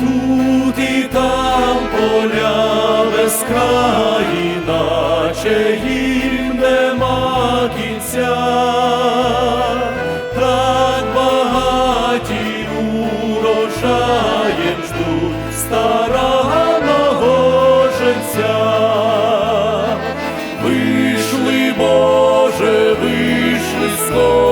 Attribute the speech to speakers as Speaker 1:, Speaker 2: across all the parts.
Speaker 1: Тут і там поля без краї, наче їм нема кінця, так багаті урожаєм ждуть старого, життя. Вийшли, Боже, вийшли скоро.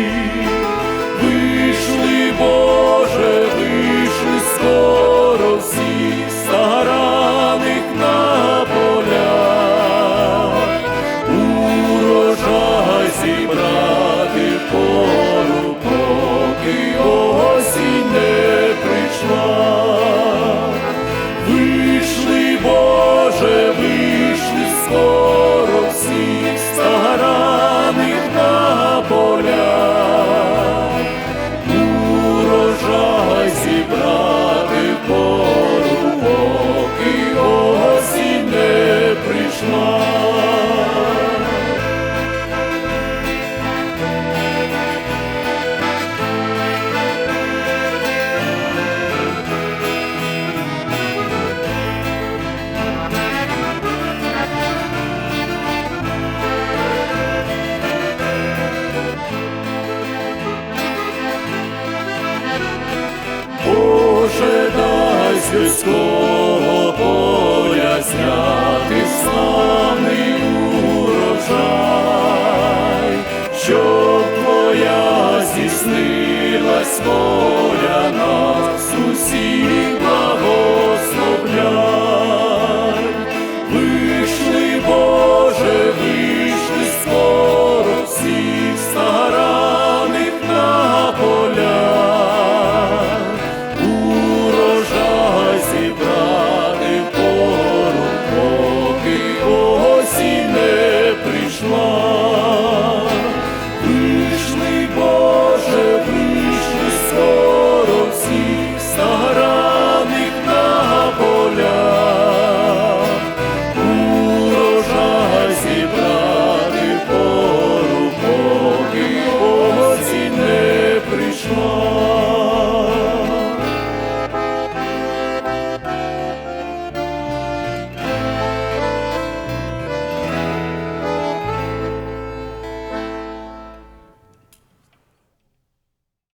Speaker 1: 你。seus